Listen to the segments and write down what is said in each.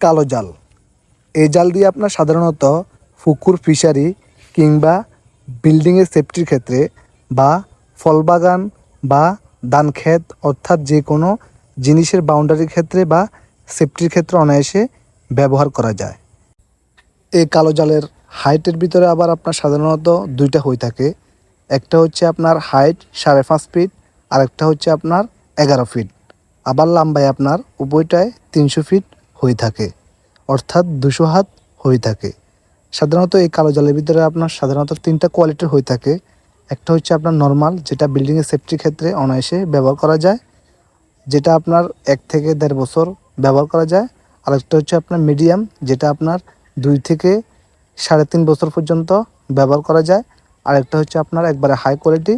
কালো জাল। এই জাল দিয়ে আপনার সাধারণত পুকুর, ফিশারি কিংবা বিল্ডিংয়ের সেফটির ক্ষেত্রে বা ফল বাগান বা ধান ক্ষেত অর্থাৎ যে কোনো জিনিসের বাউন্ডারির ক্ষেত্রে বা সেফটির ক্ষেত্রে অনায়াসে ব্যবহার করা যায়। এই কালো জালের হাইটের ভিতরে আবার আপনার সাধারণত দুইটা হয়ে থাকে। একটা হচ্ছে আপনার হাইট সাড়ে পাঁচ ফিট আর একটা হচ্ছে আপনার এগারো ফিট আবার লম্বায় আপনার উভয়টায় তিনশো ফিট হয়ে থাকে। অর্থাৎ দুশো হাত হয়ে থাকে। সাধারণত এই কালো জলের ভিতরে আপনার সাধারণত তিনটা কোয়ালিটির হয়ে থাকে। একটা হচ্ছে আপনার নর্মাল যেটা বিল্ডিংয়ের সেফটির ক্ষেত্রে অনায়াসে ব্যবহার করা যায়, যেটা আপনার এক থেকে দেড় বছর ব্যবহার করা যায়। আর একটা হচ্ছে আপনার মিডিয়াম যেটা আপনার দুই থেকে সাড়ে তিন বছর পর্যন্ত ব্যবহার করা যায়। আর একটা হচ্ছে আপনার একবারে হাই কোয়ালিটি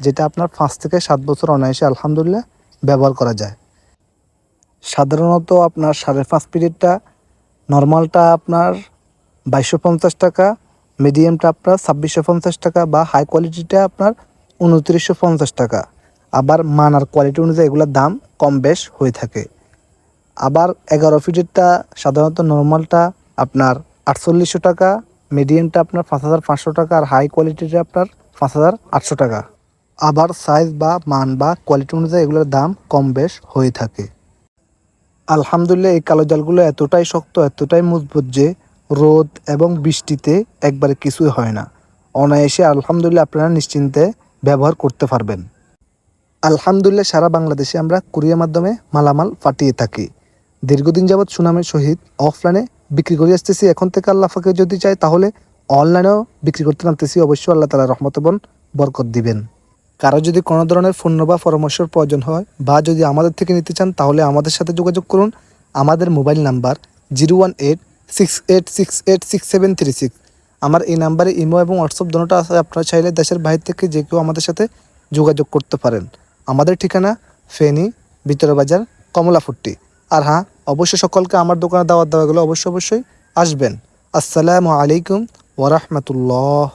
যেটা আপনার পাঁচ থেকে সাত বছর অনায়াসে আলহামদুলিল্লাহ ব্যবহার করা যায়। সাধারণত আপনার সাড়ে পাঁচ পিরিয়ডটা নর্মালটা আপনার বাইশশো পঞ্চাশ টাকা মিডিয়ামটা আপনার ছাব্বিশশো পঞ্চাশ টাকা বা হাই কোয়ালিটিটা আপনার উনত্রিশশো পঞ্চাশ টাকা। আবার মান আর কোয়ালিটি অনুযায়ী এগুলোর দাম কম বেশ হয়ে থাকে। আবার এগারো ফিটেরটা সাধারণত নর্মালটা আপনার আটচল্লিশশো টাকা মিডিয়ামটা আপনার পাঁচ হাজার পাঁচশো টাকা আর হাই কোয়ালিটিটা আপনার পাঁচ হাজার আটশো টাকা। আবার সাইজ বা মান বা কোয়ালিটি অনুযায়ী এগুলোর দাম কম বেশ হয়ে থাকে। আলহামদুলিল্লাহ এই কালো জালগুলো এতটাই শক্ত, এতটাই মজবুত যে রোদ এবং বৃষ্টিতে একবারে কিছুই হয় না। অনায়াসে আলহামদুলিল্লাহ আপনারা নিশ্চিন্তে ব্যবহার করতে পারবেন। আলহামদুলিল্লাহ সারা বাংলাদেশে আমরা কুরিয়ার মাধ্যমে মালামাল পাঠিয়ে থাকি। দীর্ঘদিন যাবৎ সুনামের সহিত অফলাইনে বিক্রি করে আসতেছি। এখন থেকে আল্লাহ ফাঁকে যদি চাই তাহলে অনলাইনেও বিক্রি করতে নামতেছি। অবশ্যই আল্লাহ তালা রহমত এবং বরকত দিবেন। কারও যদি কোনো ধরনের পণ্য বা পরামর্শের প্রয়োজন হয় বা যদি আমাদের থেকে নিতে চান, তাহলে আমাদের সাথে যোগাযোগ করুন। আমাদের mobile number zero one eight, six eight six eight, six seven three six. আমার এই নাম্বারে ইমো এবং হোয়াটসঅ্যাপ দুটোটা আছে, আপনারা চাইলে দেশের বাইরে থেকে যে কেউ আমাদের সাথে যোগাযোগ করতে পারেন। আমাদের ঠিকানা ফেনী, ভিতরে বাজার কমলাফুট্টি আর হ্যাঁ অবশ্যই সকলকে আমার দোকানে দাওয়াত দেওয়া গেলে অবশ্যই অবশ্যই আসবেন। আসসালামু আলাইকুম ওরহমতুল্লাহ